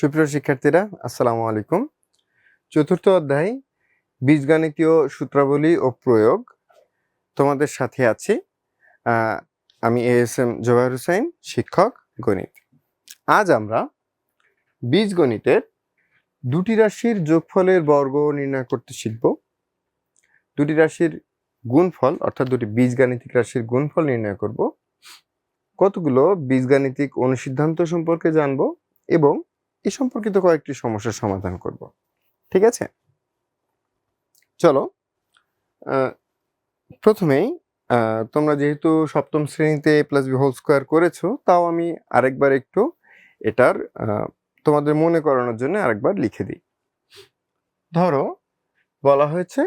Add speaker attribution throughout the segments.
Speaker 1: সুপ্রিয় শিক্ষার্থীরা, আসসালামু আলাইকুম। চতুর্থ অধ্যায়, বীজগণিতীয় সূত্রাবলী ও প্রয়োগ। তোমাদের সাথে আছি আমি A S M Jobair Hussain, শিক্ষক, গণিত। আজ আমরা বীজগণিতের দুটি রাশির যোগফলের বর্গ নির্ণয় করতে শিখব। দুটি রাশির গুণফল, অর্থাৎ দুটি বীজগাণিতিক রাশির গুণফল নির্ণয় করব। কতগুলো বীজগাণিতিক অনুসিদ্ধান্ত সম্পর্কে জানব এবং এ সম্পর্কিত কয়েকটি সমস্যার সমাধান করব। ঠিক আছে? চলো প্রথমেই তোমরা যেহেতু সপ্তম শ্রেণীতে a plus b whole square করেছ, তাও আমি আরেকবার একটু এটার তোমাদের মনে করানোর জন্য আরেকবার লিখে দিই। ধরো, বলা হয়েছে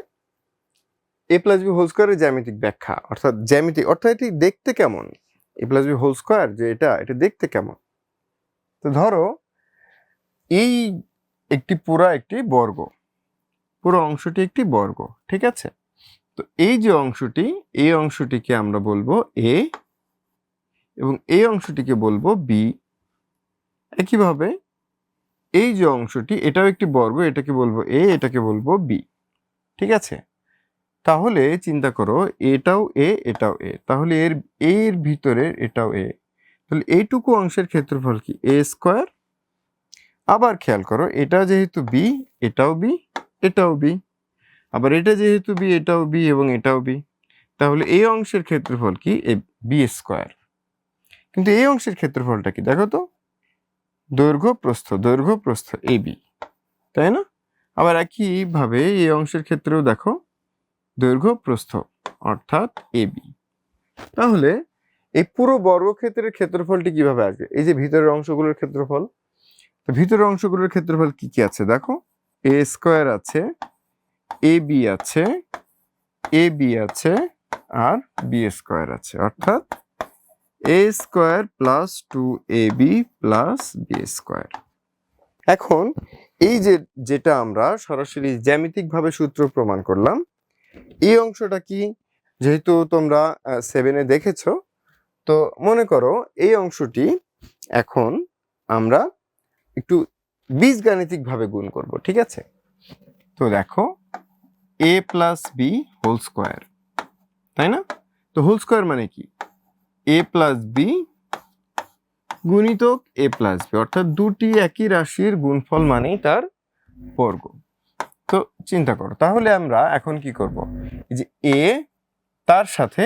Speaker 1: এ প্লাস বি হোল স্কোয়ারের জ্যামিতিক ব্যাখ্যা, অর্থাৎ জ্যামিতিক অর্থাৎ এটি দেখতে কেমন? A plus b whole square যে এটা এটা দেখতে কেমন? তো ধরো এই একটি পুরা একটি বর্গ। পুরো অংশটি একটি বর্গ, ঠিক আছে? তো এই যে অংশটি, এই অংশটিকে আমরা বলব এ এবং এই অংশটিকে বলব বি একইভাবে এই যে অংশটি, এটাও একটি বর্গ, এটাকে বলব এ এটাকে বলব বি ঠিক আছে? তাহলে চিন্তা করো, এটাও এ এটাও এ তাহলে এর এর ভিতরে এটাও এ তাহলে এইটুকু অংশের ক্ষেত্রফল কি? এ স্কোয়ার আবার খেয়াল করো, এটা যেহেতু বি এটাও বি এটাও বি আবার এটা যেহেতু বি এটাও বি এবং এটাও বি তাহলে এই অংশের ক্ষেত্রফল কি? বি স্কোয়ার কিন্তু এই অংশের ক্ষেত্রফলটা কি? দেখো তো, দৈর্ঘ্য, প্রস্থ দৈর্ঘ্য, প্রস্থ এ বি তাই না? আবার একইভাবে এই অংশের ক্ষেত্রেও দেখো, দৈর্ঘ্য, প্রস্থ, অর্থাৎ এ বি তাহলে এই পুরো বর্গক্ষেত্রের ক্ষেত্রফলটি কীভাবে আসবে? এই যে ভিতরের অংশগুলোর ক্ষেত্রফল তো ভিতরের অংশগুলোর ক্ষেত্রফল কি কি আছে? দেখো এ স্কোয়ার আছে এ বি আছে এ বি আছে, আর বি স্কোয়ার আছে। অর্থাৎ a square plus two a b plus b square এখন এই যে যেটা আমরা সরাসরি জ্যামিতিকভাবে সূত্র প্রমাণ করলাম, এই অংশটা কি? যেহেতু তোমরা সেভেনে দেখেছ, তো মনে করো এই অংশটি এখন আমরা একটু বীজগাণিতিক ভাবে গুণ করব, ঠিক আছে? তো দেখো a plus b whole square তাই না? তো হোল স্কোয়ার মানে কি? এ প্লাস বি গুণিতক এ প্লাস বি অর্থাৎ দুটি একই রাশির গুণফল মানেই তার বর্গ। তো চিন্তা করো, তাহলে আমরা এখন কি করব? যে এ তার সাথে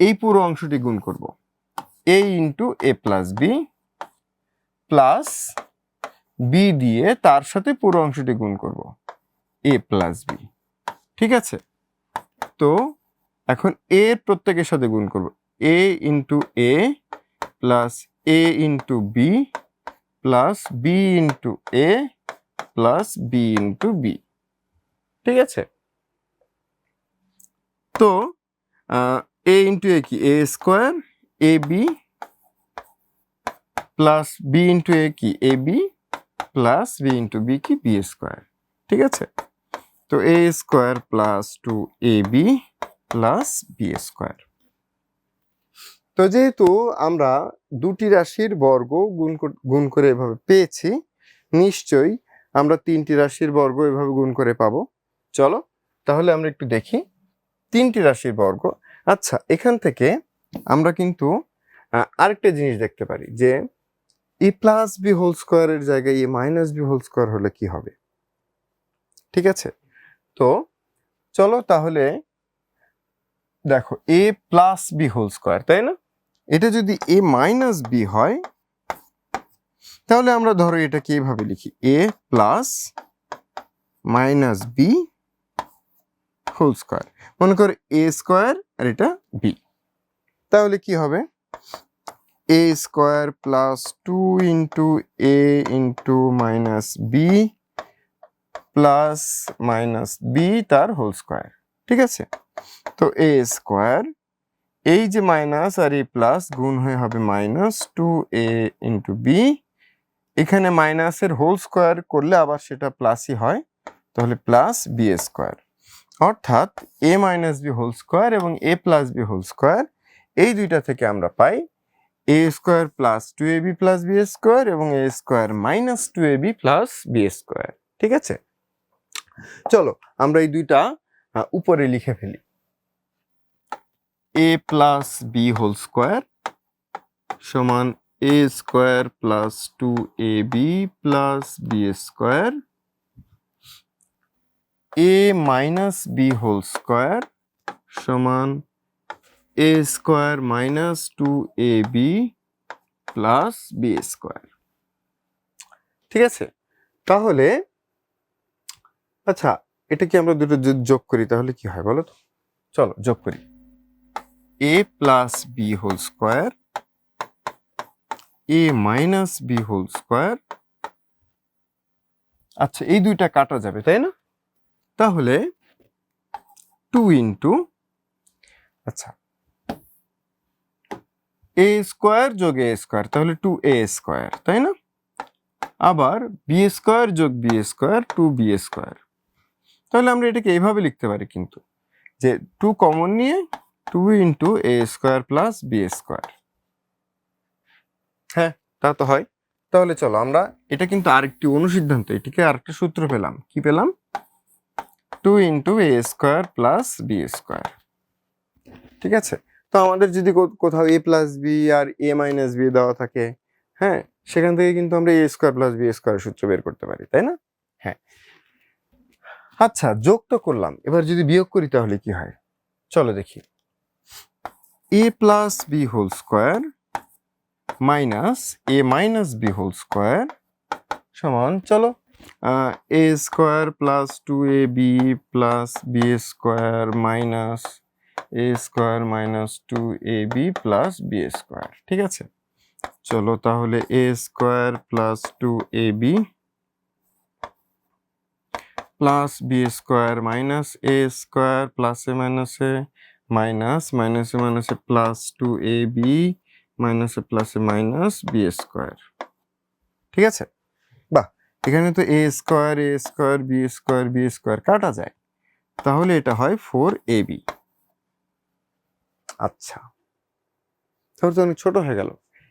Speaker 1: এই পুরো অংশটি গুণ করব। A into a plus b plus b দিয়ে তার সাথে পুরো অংশটি গুণ করব। এ প্লাস বি ঠিক আছে? তো এখন এ প্রত্যেকের সাথে গুণ করব। A into a plus a into b plus b into a plus b into b ঠিক আছে? তো এ ইন্টু এ কি? A square a b plus b into a কি? A b plus b into b কি? বি স্কোয়ার ঠিক আছে? তো a square plus two a b plus b square তো যেহেতু আমরা দুটি রাশির বর্গ গুণ গুণ করে এভাবে পেয়েছি, নিশ্চয়ই আমরা তিনটি রাশির বর্গ এভাবে গুণ করে পাবো। চলো, তাহলে আমরা একটু দেখি। তিনটি রাশির বর্গ। আচ্ছা এখান থেকে আমরা কিন্তু আরেকটা জিনিস দেখতে পারি যে এ প্লাস বি হোল স্কোয়ারের জায়গায় a minus b whole square হলে কি হবে? ঠিক আছে? তো চলো তাহলে দেখো, a plus b whole square, তাই না? এটা যদি এ মাইনাস বি হয়, তাহলে আমরা ধরো এটাকে এইভাবে লিখি, a plus minus b whole square. মনে করো এ স্কোয়ার আর এটা বি। তাহলে কি হবে? A square plus two into a into minus b plus minus b তার হোল স্কোয়ার ঠিক আছে? তো এ স্কোয়ার এই যে মাইনাস আর এই প্লাস গুণ হয়ে হবে minus two a into b এখানে মাইনাসের হোল স্কোয়ার করলে আবার সেটা প্লাসই হয়, তাহলে প্লাস বি স্কোয়ার অর্থাৎ a minus b whole square এবং a plus b whole square এই দুইটা থেকে আমরা পাই a square plus two a b plus b square এবং a square minus two a b plus b square ঠিক আছে? চলো, আমরা এই দুইটা উপরে লিখে ফেলি। A plus b whole square সমান a square plus two a b plus b square a minus b whole square সমান a square minus two a b plus b square ঠিক আছে? তাহলে আচ্ছা এটা কি আমরা দুটো যোগ করি? তাহলে কি হয় বলো তো? চলো, যোগ করি। A plus b whole square a minus b whole square আচ্ছা এই দুইটা কাটা যাবে, তাই না? তাহলে টু ইন্টু আচ্ছা এ স্কোয়ার যোগ এ স্কোয়ার তাহলে টু এ স্কোয়ার তাই না? আবার বি স্কোয়ার যোগ b square two b square তাহলে আমরা এটাকে এইভাবে লিখতে পারি কিন্তু, যে টু কমন নিয়ে two into a square plus b square হ্যাঁ তা তো হয়। তাহলে চলো আমরা এটা কিন্তু আরেকটি অনুসিদ্ধান্ত, এটিকে আরেকটা সূত্র পেলাম। কি পেলাম? Two into a square plus b square ঠিক আছে? তো আমাদের যদি কোথাও এ প্লাস বি আর এ মাইনাস বি দেওয়া থাকে হ্যাঁ সেখান থেকে কিন্তু আমরা a square plus b square সূত্র বের করতে পারি, তাই না? হ্যাঁ। আচ্ছা যোগ তো করলাম, এবার যদি বিয়োগ করি তাহলে কি হয়? চলো দেখি। A plus b whole square minus a minus b whole square সমান, চলো a square plus two a b plus b square minus a square minus two a b plus b square ঠিক আছে? চলো তাহলে a square plus two a b plus b square minus a square প্লাসে মাইনাসে minus মাইনাসে মাইনাসে plus two A B মাইনাসে প্লাসে মাইনাস বি স্কোয়ার ঠিক আছে? বাহ, এখানে তো a square a square b square b square কাটা যায়। তাহলে এটা হয় ফোর এ বি আচ্ছা। তাহলে অনেক ছোট হয়ে গেল।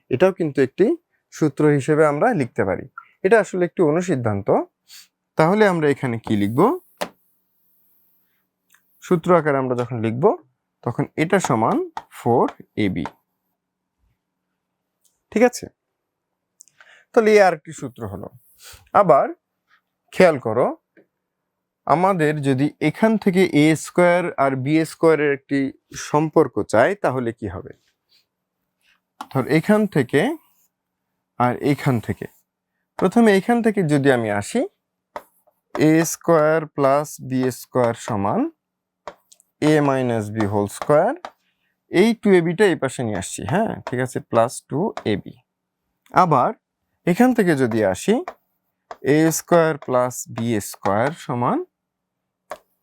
Speaker 1: এটাও কিন্তু একটি সূত্র হিসেবে আমরা লিখতে পারি। এটা আসলে একটি অনুসিদ্ধান্ত। তাহলে আমরা এখানে কি লিখব? সূত্র আকারে আমরা যখন লিখব, তখন এটা সমান ফোর এ বি। ঠিক আছে? তাহলে এই আরেকটি সূত্র হলো। আবার খেয়াল করো আমাদের যদি এখান থেকে এ স্কোয়ার আর বি স্কোয়ারের একটি সম্পর্ক চাই, তাহলে কি হবে? ধর এখান থেকে আর এখান থেকে। প্রথমে এখান থেকে যদি আমি আসি a square plus b square সমান a minus b whole square এই টু এ বিটা এই পাশে নিয়ে আসছি হ্যাঁ? ঠিক আছে প্লাস টু এ বি আবার এখান থেকে যদি আসি a square plus b square সমান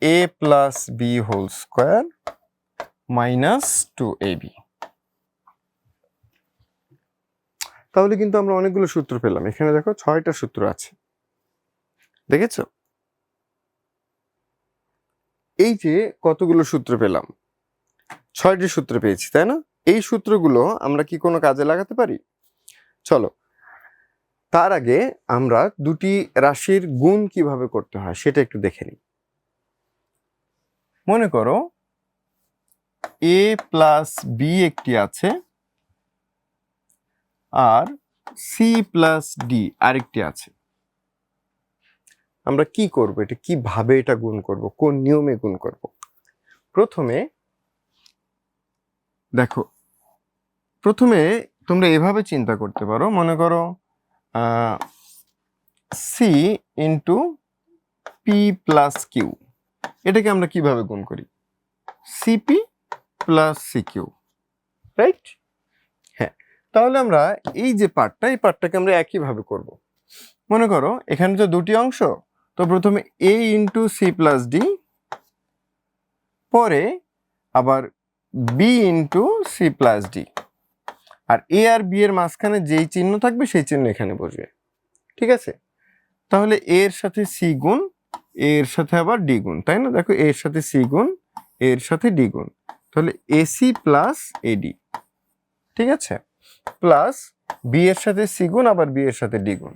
Speaker 1: a plus b whole square minus two a b তাহলে কিন্তু আমরা অনেকগুলো সূত্র পেলাম। এখানে দেখো ছয়টা সূত্র আছে। দেখেছ? এই যে কতগুলো সূত্র পেলাম? ছয়টি সূত্র পেয়েছি, তাই না? এই সূত্রগুলো আমরা কি কোনো কাজে লাগাতে পারি? চলো, তার আগে আমরা দুটি রাশির গুণ কীভাবে করতে হয় সেটা একটু দেখে নিই। মনে করো এ প্লাস বি একটি আছে, আর সি প্লাস ডি আরেকটি আছে। আমরা কি করব? এটা কীভাবে এটা গুণ করব? কোন নিয়মে গুণ করব? প্রথমে, দেখো, প্রথমে তোমরা এভাবে চিন্তা করতে পারো। মনে করো c into p plus q এটাকে আমরা কীভাবে গুণ করি? সিপি প্লাস সিকিউ রাইট হ্যাঁ তাহলে আমরা এই যে পার্টটা, এই পার্টটাকে আমরা একইভাবে করব। মনে করো, এখানে তো দুটি অংশ, তো প্রথমে a into c plus d পরে আবার b into c plus d আর এ আর বি এর মাঝখানে যেই চিহ্ন থাকবে, সেই চিহ্ন এখানে বসবে। ঠিক আছে? তাহলে এর সাথে সি গুণ এর সাথে আবার ডি গুণ, তাই না? দেখো এর সাথে সি গুণ, এর সাথে ডি গুণ। তাহলে এসি প্লাস এডি ঠিক আছে? প্লাস বি এর সাথে সি গুণ, আবার বি এর সাথে ডি গুণ।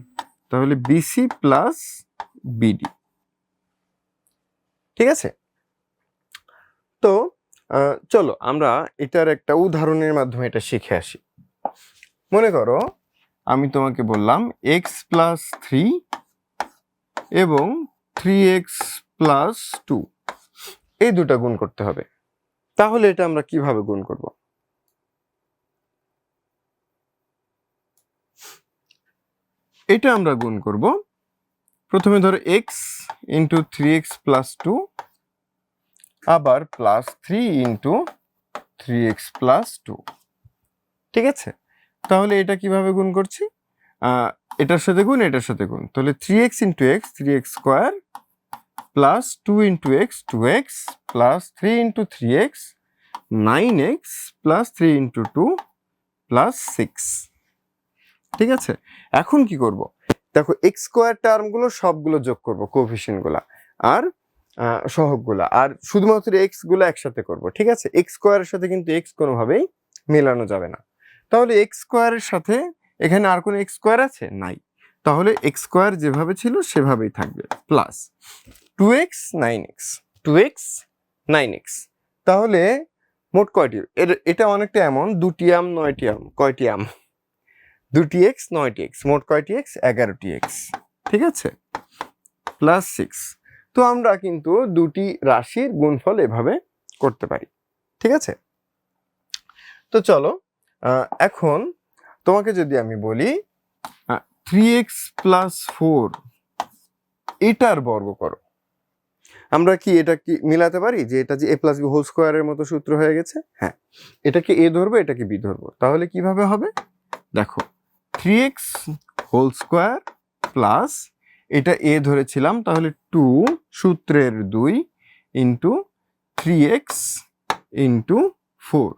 Speaker 1: তাহলে বিসি প্লাস বিডি ঠিক আছে? তো চলো আমরা এটার একটা উদাহরণের মাধ্যমে এটা শিখে আসি। মনে করো, আমি তোমাকে বললাম এক্স প্লাস থ্রি এবং থ্রি এক্স প্লাস টু এই দুটা গুণ করতে হবে। তাহলে এটা আমরা কীভাবে গুণ করব? এটা আমরা গুণ করব। প্রথমে ধরো x into three x plus two আবার plus three into three x plus two ঠিক আছে? তাহলে এটা কীভাবে গুণ করছি? এটার সাথে গুণ, এটার সাথে গুণ। তাহলে three x into x three x square plus two into x two x plus three into three x nine x plus three into two plus six ঠিক আছে? এখন কি করব? দেখো এক্স স্কোয়ার টার্মগুলো সবগুলো যোগ করব কোফিশিয়েন্টগুলো আর সহগগুলা আর শুধুমাত্র এক্সগুলো একসাথে করব, ঠিক আছে? এক্স স্কোয়ারের সাথে কিন্তু এক্স কোনোভাবেই মেলানো যাবে না। তাহলে এক্স স্কোয়ারের সাথে এখানে আর কোনো এক্স স্কোয়ার আছে? নাই। তাহলে এক্স স্কোয়ার যেভাবে ছিল সেভাবেই থাকবে plus two x nine x two x nine x তাহলে মোট কয়টি? এর, এটা অনেকটা এমন, দুটি আম, নয়টি আম, কয়টি আম? দুটি এক্স নয়টি এক্স মোট কয়টি এক্স এগারোটি এক্স ঠিক আছে? প্লাস সিক্স তো আমরা কিন্তু দুটি রাশির গুণফল এভাবে করতে পারি, ঠিক আছে? তো চলো এখন তোমাকে যদি আমি বলি থ্রি এক্স প্লাস ফোর এটার বর্গ করো। আমরা কি এটা কি মিলাতে পারি? যে এটা যে এ প্লাস বি হোল স্কোয়ারের মতো সূত্র হয়ে গেছে? হ্যাঁ। এটাকে এ ধরবো এটাকে বি ধরবো? তাহলে কীভাবে হবে? দেখো three x whole square plus এটা এ ধরেছিলাম, তাহলে টু সূত্রের দুই into three x into four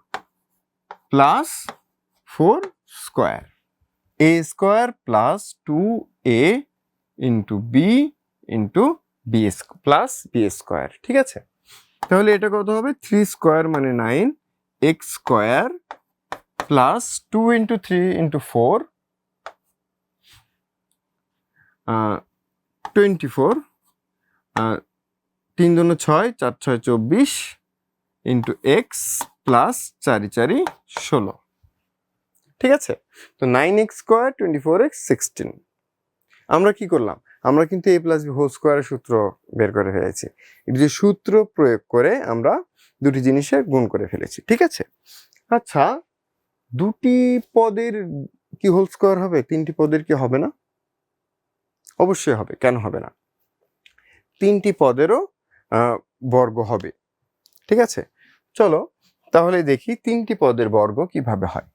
Speaker 1: plus four square a square plus two a into b into b plus b square ঠিক আছে? তাহলে এটা কত হবে? থ্রি স্কোয়ার মানে nine x square plus two into three into four twenty four তিন দুনো ছয়, চার ছয় চব্বিশ ইন্টু এক্স প্লাস চারি চারি ষোলো। ঠিক আছে? তো nine x square twenty four x sixteen আমরা কি করলাম? আমরা কিন্তু এ প্লাস বি হোল স্কোয়ারের সূত্র বের করে ফেলেছি। এটি যে সূত্র প্রয়োগ করে আমরা দুটি জিনিসের গুণ করে ফেলেছি, ঠিক আছে? আচ্ছা দুটি পদের কি হোল স্কোয়ার হবে? তিনটি পদের কি হবে না? অবশ্যই হবে, কেন হবে না? তিনটি পদেরও বর্গ হবে, ঠিক আছে? চলো, তাহলে দেখি তিনটি পদের বর্গ কীভাবে হয়।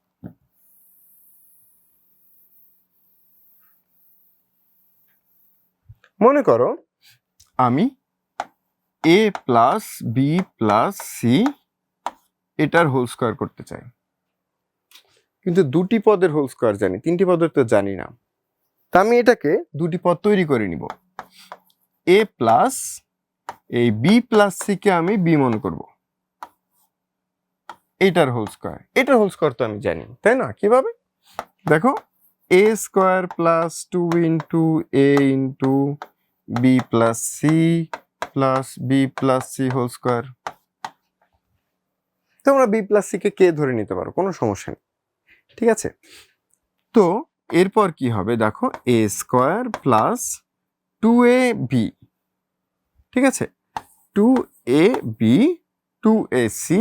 Speaker 1: মনে করো আমি a plus b plus c এটার হোল স্কোয়ার করতে চাই। কিন্তু দুটি পদের হোল স্কোয়ার জানি, তিনটি পদের তো জানি না। তা আমি এটাকে দুটি পদ তৈরি করে নিব। এ প্লাস এই বি প্লাস সি কে আমি বি মনে করব। এটার হোল স্কোয়ার এটার হোল স্কোয়ার তো আমি জানি, তাই না? কীভাবে? দেখো a square plus two into a into b plus c plus b plus c whole square তোমরা বি প্লাস সি কে কে ধরে নিতে পারো? কোনো সমস্যা নেই। ঠিক আছে? তো এরপর কি হবে? দেখো a square plus two a b ঠিক আছে? Two a b two a c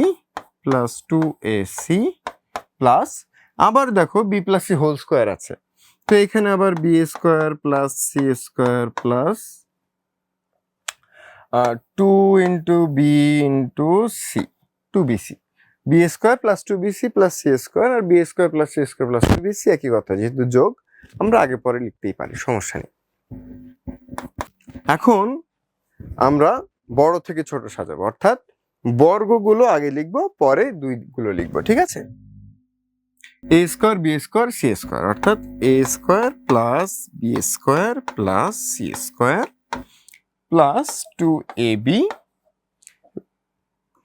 Speaker 1: plus two a c plus আবার দেখো b plus c whole square আছে। তো এখানে আবার b square plus c square plus two into b into c two b c b square plus two b c plus c square আর b square plus c square plus two b c একই কথা, যেহেতু যোগ আমরা আগে পরে লিখতেই পারি, সমস্যা নেই। এখন আমরা বড় থেকে ছোট সাজাবো, অর্থাৎ বর্গগুলো আগে লিখব, পরে দুইগুলো লিখব, ঠিক আছে? A square b square c square অর্থাৎ a square plus b square plus c square plus two a b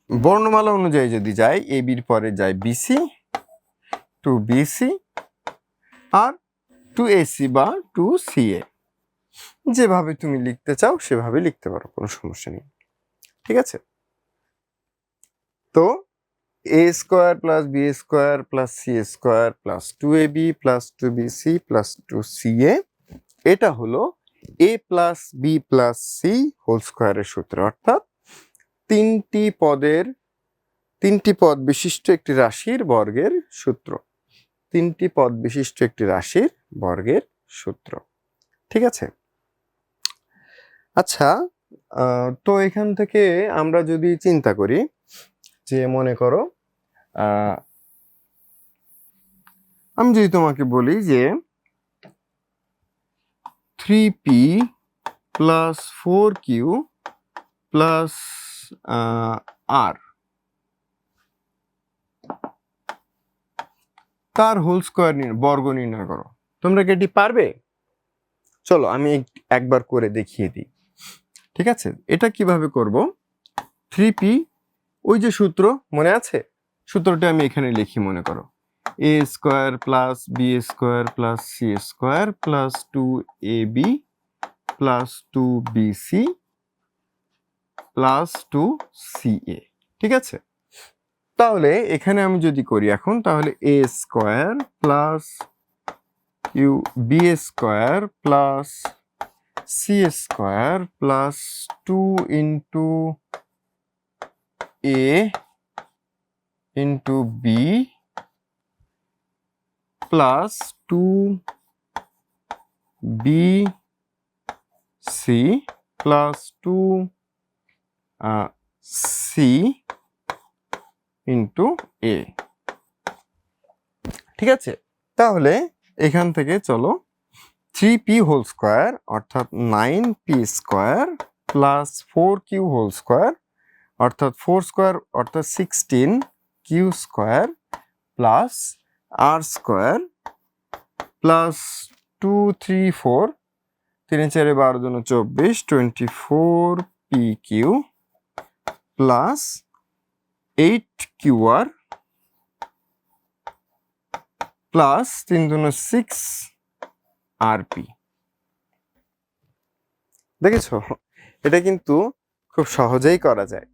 Speaker 1: বর্ণমালা অনুযায়ী যদি যাই এ বির পরে যায় b c two b c আর টু এসি বা টু সিএ যেভাবে তুমি লিখতে চাও, সেভাবে লিখতে পারো, কোনো সমস্যা নেই। ঠিক আছে? তো a square plus b square plus c square plus two a b plus two b c plus two c a এটা হলো a plus b plus c whole স্কোয়ারের সূত্র। অর্থাৎ তিনটি পদের, তিনটি পদ বিশিষ্ট একটি রাশির বর্গের সূত্র। তিনটি পদ বিশিষ্ট একটি রাশির বর্গের সূত্র। ঠিক আছে? আচ্ছা তো এখান থেকে আমরা যদি চিন্তা করি, যে মনে করো আমি যদি তোমাকে বলি যে three p plus four q plus r তার হোল স্কোয়ার বর্গ নির্ণয় করো। তোমরা কি এটি পারবে? চলো আমি এক- একবার করে দেখিয়ে দিই। ঠিক আছে? এটা কীভাবে করব? থ্রি পি ওই যে সূত্র মনে আছে? সূত্রটা আমি এখানে লিখি, মনে করো। A square plus b square plus c square plus two a b plus two b c plus two c a ঠিক আছে? তাহলে এখানে আমি যদি করি এখন, তাহলে a square plus u b square plus c square plus two into a b plus two b c plus two c into a ঠিক আছে? তাহলে এখান থেকে চলো থ্রি পি হোল স্কোয়ার অর্থাৎ nine p square plus four q whole square অর্থাৎ four square অর্থাৎ sixteen q square plus r square plus two, three, four, তিন, চারে বারো জন চব্বিশ twenty four p q plus eight q r plus তিন, দুন, সিক্স আর পি দেখেছ? এটা কিন্তু খুব সহজেই করা যায়।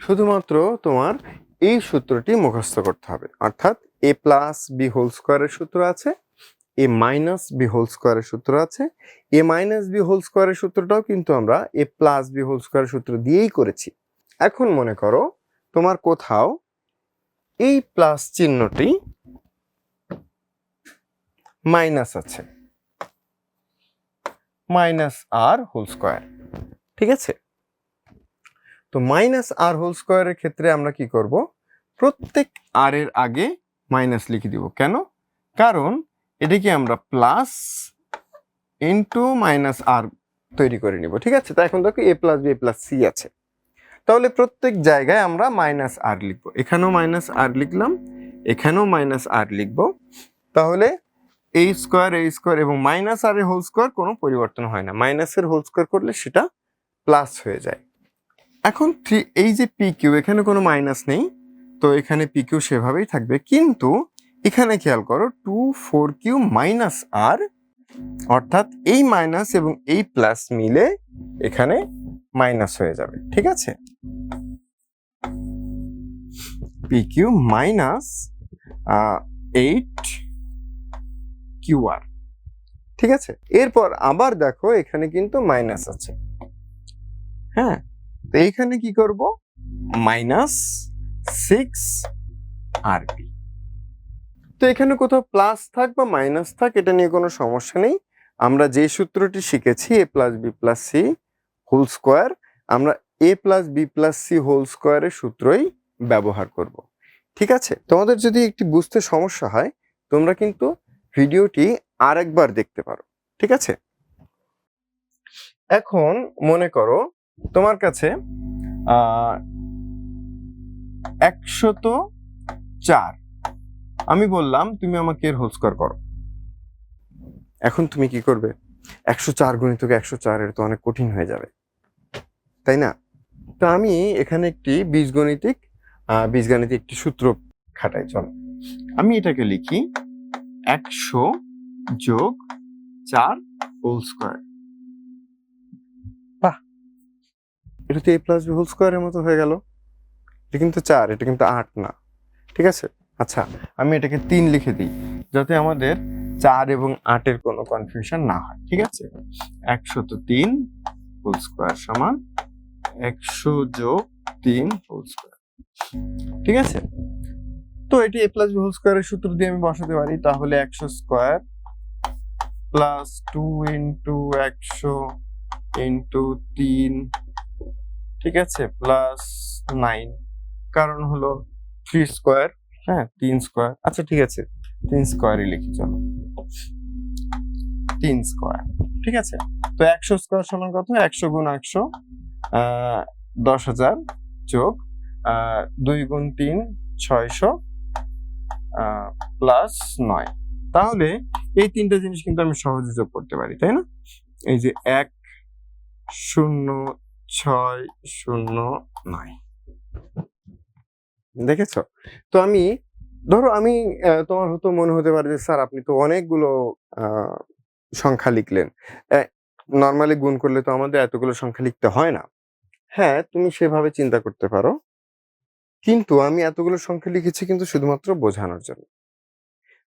Speaker 1: শুধুমাত্র তোমার এই সূত্রটি মুখস্থ করতে হবে। অর্থাৎ এ প্লাস বি হোল স্কোয়ারের সূত্র আছে এ মাইনাস বি হোল স্কোয়ারের সূত্র আছে। এ মাইনাস বি হোল স্কোয়ারের সূত্রটাও কিন্তু আমরা এ প্লাস বি হোল স্কোয়ারের সূত্র দিয়েই করেছি। এখন মনে করো তোমার কোথাও এই প্লাস চিহ্নটি মাইনাস আছে। মাইনাস আর হোল স্কোয়ার ঠিক আছে? তো মাইনাস আর হোল স্কোয়ারের ক্ষেত্রে আমরা কি করব? প্রত্যেক আর এর আগে মাইনাস লিখে দিব। কেন? কারণ এটাকে আমরা প্লাস ইন্টু মাইনাস আর তৈরি করে নিব। ঠিক আছে? তো এখন দেখো a plus b plus c আছে। তাহলে প্রত্যেক জায়গায় আমরা মাইনাস আর লিখব। এখানেও মাইনাস আর লিখলাম, এখানেও মাইনাস আর লিখব। তাহলে এই স্কোয়ার এই স্কোয়ার এবং মাইনাস আর এর হোল স্কোয়ার কোনো পরিবর্তন হয় না। মাইনাসের হোল স্কোয়ার করলে সেটা প্লাস হয়ে যায়। এখন থ্রি এই যে পি কিউ এখানে কোনো মাইনাস নেই, তো এখানে পি কিউ সেভাবেই থাকবে। কিন্তু এখানে খেয়াল করো two four q minus r অর্থাৎ এই মাইনাস এবং এই প্লাস মিলে এখানে মাইনাস হয়ে যাবে, ঠিক আছে? P q minus eight q r ঠিক আছে? এরপর আবার দেখো, এখানে কিন্তু মাইনাস আছে। হ্যাঁ? তো এইখানে কি করব? মাইনাস সিক্স আর পি তো এখানে কোথাও প্লাস থাক বা মাইনাস থাক, এটা নিয়ে কোনো সমস্যা নেই। আমরা যে সূত্রটি শিখেছি, a plus b plus c whole square, আমরা a plus b plus c whole স্কোয়ারের সূত্রই ব্যবহার করব। ঠিক আছে? তোমাদের যদি একটি বুঝতে সমস্যা হয়, তোমরা কিন্তু ভিডিওটি আরেকবার দেখতে পারো। ঠিক আছে? এখন মনে করো তোমার কাছে একশত চার। আমি বললাম, তুমি আমাকে এর হোল স্কোয়ার করো। এখন তুমি কি করবে? একশো চার গুণিতকে একশো চারের তো অনেক কঠিন হয়ে যাবে। তাই না? তো আমি এখানে একটি বীজগণিতিক বীজগাণিতিক একটি সূত্র খাটাই, চল। আমি এটাকে লিখি, একশো যোগ চার হোল স্কোয়ার বাহ এটা তো এ প্লাস বি হোল স্কোয়ারের মতো হয়ে গেল। এটা কিন্তু চার, এটা কিন্তু আট না। ঠিক আছে? আচ্ছা আমি এটাকে তিন লিখে দিই, যাতে আমাদের চার এবং আটের কোনো কনফিউশন না হয়। ঠিক আছে? একশত তিন হোল স্কোয়ার সমান একশো যোগ তিন হোল স্কোয়ার ঠিক আছে? তো এটি এ প্লাস বি হোল স্কোয়ারের সূত্র দিয়ে আমি বসাতে পারি, তাহলে একশো স্কোয়ার প্লাস টু ইন্টু একশো ইন্টু তিন ঠিক আছে? প্লাস নাইন কারণ হলো থ্রি স্কোয়ার হ্যাঁ? তিন স্কোয়ার আচ্ছা ঠিক আছে। তিন স্কোয়ারই লিখি, চলো। তিন স্কোয়ার ঠিক আছে? তো একশো স্কোয়ার সমান কত? একশো গুণ একশো দশ হাজার যোগ দুই গুণ তিন, ছয়শো প্লাস নয়। তাহলে এই তিনটা জিনিস কিন্তু আমি সহজে যোগ করতে পারি, তাই না? এই যে এক, শূন্য ছয় শূন্য নয়। দেখেছ? তো আমি, ধরো আমি তোমার হয়তো মনে হতে পারে যে, স্যার আপনি তো অনেকগুলো সংখ্যা লিখলেন। নর্মালি গুণ করলে তো আমাদের এতগুলো সংখ্যা লিখতে হয় না। হ্যাঁ তুমি সেভাবে চিন্তা করতে পারো। কিন্তু আমি এতগুলো সংখ্যা লিখেছি কিন্তু শুধুমাত্র বোঝানোর জন্য।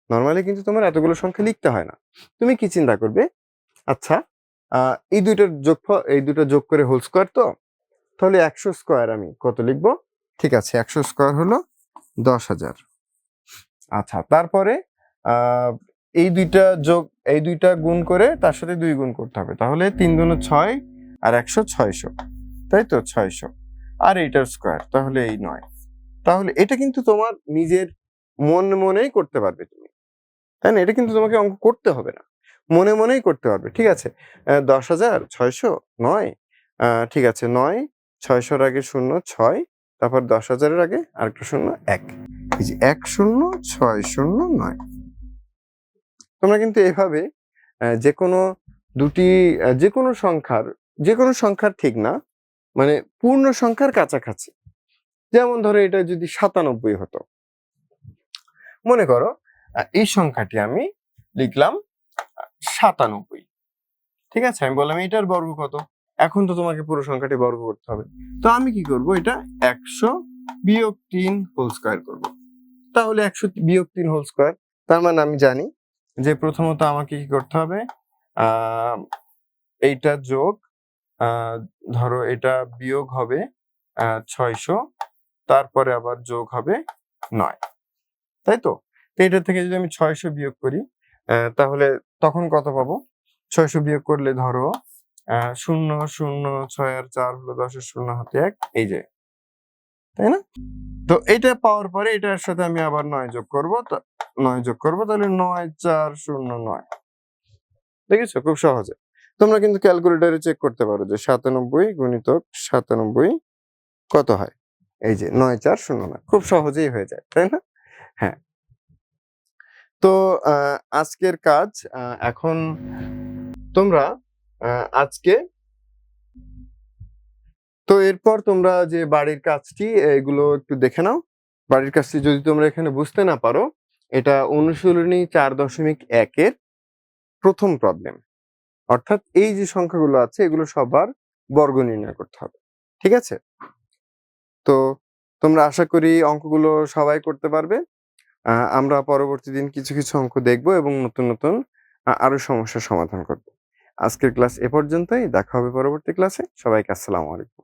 Speaker 1: নর্মালি কিন্তু তোমার এতগুলো সংখ্যা লিখতে হয় না। তুমি কি চিন্তা করবে? আচ্ছা এই দুইটার যোগ এই দুটো যোগ করে হোল স্কোয়ার তো, তাহলে একশো স্কোয়ার আমি কত লিখব? ঠিক আছে, একশো স্কোয়ার হলো দশ হাজার। আচ্ছা তারপরে এই দুইটা যোগ, এই দুইটা গুণ করে তার সাথে দুই গুণ করতে হবে, তাহলে তিন দুনো ছয় আর একশো ছয়শো, তাই তো? ছয়শো। আর এইটার স্কোয়ার তাহলে এই নয়। তাহলে এটা কিন্তু তোমার নিজের মন মনেই করতে পারবে তুমি, তাই না? এটা কিন্তু তোমাকে অঙ্ক করতে হবে না। মনে মনেই করতে পারবে ঠিক আছে? দশ হাজার ছয়শো নয় ঠিক আছে, নয়, ছয়শোর আগে শূন্য ছয়, তারপর দশ হাজারের আগে আরেকটা শূন্য এক। এক শূন্য, ছয় শূন্য নয়। তোমরা কিন্তু এভাবে যে কোনো দুটি যে কোনো সংখ্যার যে কোনো সংখ্যার ঠিক না মানে পূর্ণ সংখ্যার কাছাকাছি। যেমন ধরো এটা যদি সাতানব্বই হতো। মনে করো এই সংখ্যাটি আমি লিখলাম সাতানব্বই। ঠিক আছে? আমি বললাম, এটার বর্গ কত? এখন তো তোমাকে পুরো সংখ্যাটি বর্গ করতে হবে। তো আমি কি করব? এটা একশো বিয়োগ তিন হোল স্কোয়ার করব। তাহলে একশো বিয়োগ তিন হোল স্কোয়ার তার মানে আমি জানি যে প্রথমত আমাকে কি করতে হবে? এইটা যোগ ধরো এটা বিয়োগ হবে ছয়শো, তারপরে আবার যোগ হবে নয়। তাই তো? তো এটা থেকে যদি আমি ছয়শো বিয়োগ করি তাহলে তখন কত পাবো? ছয়শো বিয়োগ করলে ধরো শূন্য শূন্য, ছয় আর চার হলো দশের শূন্য হাতে এক, এই যে। তাই না? তো এটা পাওয়ার পরে এটার সাথে আমি আবার নয় যোগ করব নয় যোগ করব, তাহলে নয়, চার, শূন্য, নয়। দেখেছ? খুব সহজে। তোমরা কিন্তু ক্যালকুলেটরে চেক করতে পারো যে সাতানব্বই গুণিতক সাতানব্বই কত হয়? এই যে নয়, চার, শূন্য, নয়। খুব সহজেই হয়ে যায়, তাই না? হ্যাঁ। তো আজকের কাজ এখন তোমরা আজকে তো এরপর তোমরা যে বাড়ির কাজটি, এগুলো একটু দেখে নাও। বাড়ির কাজটি যদি তোমরা এখানে বুঝতে না পারো, এটা অনুশীলনী চার দশমিক একের প্রথম প্রবলেম অর্থাৎ এই যে সংখ্যাগুলো আছে, এগুলো সবার বর্গ নির্ণয় করতে হবে। ঠিক আছে? তো তোমরা আশা করি অঙ্কগুলো সবাই করতে পারবে। আমরা পরবর্তী দিন কিছু কিছু অঙ্ক দেখব এবং নতুন নতুন আরও আরও সমস্যার সমাধান করব। আজকের ক্লাস এ পর্যন্তই। দেখা হবে পরবর্তী ক্লাসে। সবাইকে আসসালামু আলাইকুম।